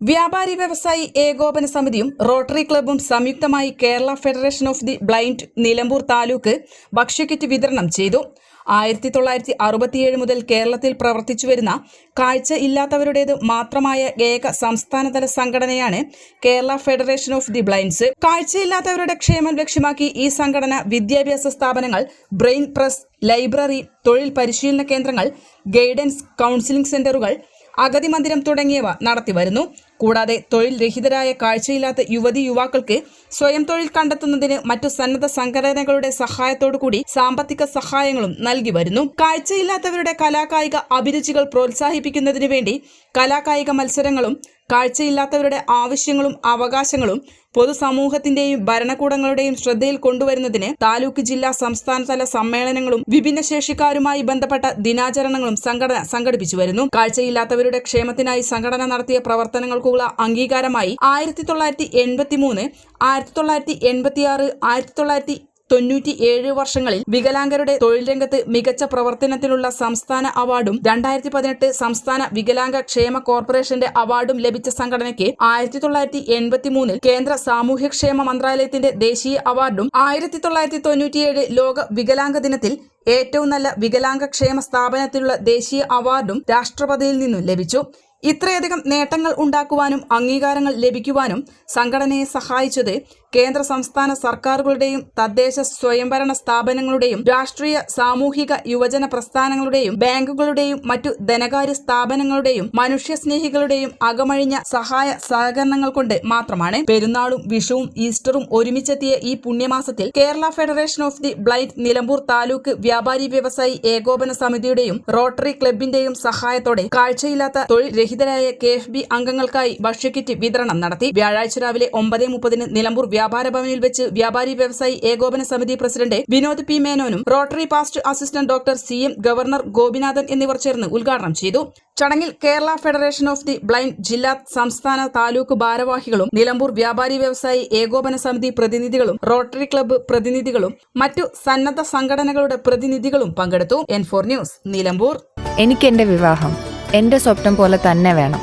വ്യാപാരി വ്യവസായി ഏകോപന സമിതിയും റോട്ടറി ക്ലബ്ബും സംയുക്തമായി Kerala federation of the blind Nilambur taluk ഭക്ഷ്യക്കിറ്റ് വിതരണം ചെയ്തു. ആയിരത്തി തൊള്ളായിരത്തി അറുപത്തിയേഴ് മുതൽ കേരളത്തിൽ പ്രവർത്തിച്ചു വരുന്ന കാഴ്ച ഇല്ലാത്തവരുടേത് മാത്രമായ ഏക സംസ്ഥാനതല സംഘടനയാണ് Kerala federation of the blinds. കാഴ്ചയില്ലാത്തവരുടെ ക്ഷേമം ലക്ഷ്യമാക്കി ഈ സംഘടന വിദ്യാഭ്യാസ സ്ഥാപനങ്ങൾ ബ്രെയിൻ പ്രസ് ലൈബ്രറി തൊഴിൽ പരിശീലന കേന്ദ്രങ്ങൾ ഗൈഡൻസ് കൗൺസിലിംഗ് സെന്ററുകൾ അഗതി മന്ദിരം തുടങ്ങിയവ നടത്തിവരുന്നു. കൂടാതെ തൊഴിൽ രഹിതരായ കാഴ്ചയില്ലാത്ത യുവതി യുവാക്കൾക്ക് സ്വയം തൊഴിൽ കണ്ടെത്തുന്നതിന് മറ്റു സന്നദ്ധ സംഘടനകളുടെ സഹായത്തോടുകൂടി സാമ്പത്തിക സഹായങ്ങളും നൽകി വരുന്നു. കാഴ്ചയില്ലാത്തവരുടെ കലാകായിക അഭിരുചികൾ പ്രോത്സാഹിപ്പിക്കുന്നതിനു വേണ്ടി കലാകായിക മത്സരങ്ങളും കാഴ്ചയില്ലാത്തവരുടെ ആവശ്യങ്ങളും അവകാശങ്ങളും പൊതുസമൂഹത്തിന്റെയും ഭരണകൂടങ്ങളുടെയും ശ്രദ്ധയിൽ കൊണ്ടുവരുന്നതിന് താലൂക്ക് ജില്ലാ സംസ്ഥാനതല സമ്മേളനങ്ങളും വിഭിന്നശേഷിക്കാരുമായി ബന്ധപ്പെട്ട ദിനാചരണങ്ങളും സംഘടന സംഘടിപ്പിച്ചു വരുന്നു. കാഴ്ചയില്ലാത്തവരുടെ ക്ഷേമത്തിനായി സംഘടന നടത്തിയ പ്രവർത്തനങ്ങൾക്കുള്ള അംഗീകാരമായി ആയിരത്തി തൊള്ളായിരത്തി എൺപത്തി മൂന്ന് ആയിരത്തി തൊള്ളായിരത്തി എൺപത്തിയാറ് ആയിരത്തി തൊള്ളായിരത്തി തൊണ്ണൂറ്റി ഏഴ് വർഷങ്ങളിൽ വികലാംഗരുടെ തൊഴിൽ രംഗത്ത് മികച്ച പ്രവർത്തനത്തിനുള്ള സംസ്ഥാന അവാർഡും രണ്ടായിരത്തി പതിനെട്ട് സംസ്ഥാന വികലാംഗ ക്ഷേമ കോർപ്പറേഷന്റെ അവാർഡും ലഭിച്ച സംഘടനയ്ക്ക് ആയിരത്തി തൊള്ളായിരത്തി എൺപത്തി മൂന്നിൽ കേന്ദ്ര സാമൂഹ്യക്ഷേമ മന്ത്രാലയത്തിന്റെ ദേശീയ അവാർഡും ആയിരത്തി തൊള്ളായിരത്തി തൊണ്ണൂറ്റിയേഴ് ലോക വികലാംഗ ദിനത്തിൽ ഏറ്റവും നല്ല വികലാംഗ ക്ഷേമ സ്ഥാപനത്തിലുള്ള ദേശീയ അവാർഡും രാഷ്ട്രപതിയിൽ നിന്നും ലഭിച്ചു. ഇത്രയധികം നേട്ടങ്ങൾ ഉണ്ടാക്കുവാനും അംഗീകാരങ്ങൾ ലഭിക്കുവാനും സംഘടനയെ സഹായിച്ചത് കേന്ദ്ര സംസ്ഥാന സർക്കാരുകളുടെയും തദ്ദേശ സ്വയംഭരണ സ്ഥാപനങ്ങളുടെയും രാഷ്ട്രീയ സാമൂഹിക യുവജന പ്രസ്ഥാനങ്ങളുടെയും ബാങ്കുകളുടെയും മറ്റു ധനകാര്യ സ്ഥാപനങ്ങളുടെയും മനുഷ്യസ്നേഹികളുടെയും അകമഴിഞ്ഞ സഹായ സഹകരണങ്ങൾ കൊണ്ട് മാത്രമാണ് പെരുന്നാളും വിഷുവും ഈസ്റ്ററും ഒരുമിച്ചെത്തിയ ഈ പുണ്യമാസത്തിൽ Kerala federation of the blind Nilambur taluk വ്യാപാരി വ്യവസായി ഏകോപന സമിതിയുടെയും റോട്ടറി ക്ലബിന്റെയും സഹായത്തോടെ കാഴ്ചയില്ലാത്ത തൊഴിൽ രഹിതരായ കെ എഫ് ബി അംഗങ്ങൾക്കായി ഭക്ഷ്യക്കിറ്റ് വിതരണം നടത്തി വ്യാഴാഴ്ച രാവിലെ ഒമ്പത് മുപ്പതിന് നിലമ്പൂർ വ്യാപാര ഭവനിൽ വെച്ച് വ്യാപാരി വ്യവസായി ഏകോപന സമിതി പ്രസിഡന്റ് വിനോദ് പി മേനോനും rotary past assistant doctor C M governor Gopinathan എന്നിവർ ചേർന്ന് ഉദ്ഘാടനം ചെയ്തു. ചടങ്ങിൽ Kerala federation of the blind ജില്ലാ സംസ്ഥാന താലൂക്ക് ഭാരവാഹികളും നിലമ്പൂർ വ്യാപാരി വ്യവസായി ഏകോപന സമിതി പ്രതിനിധികളും റോട്ടറി ക്ലബ്ബ് പ്രതിനിധികളും മറ്റു സന്നദ്ധ സംഘടനകളുടെ പ്രതിനിധികളും പങ്കെടുത്തു. N four news Nilambur. എനിക്ക് എന്റെ വിവാഹം എന്റെ സ്വപ്നം പോലെ തന്നെ വേണം.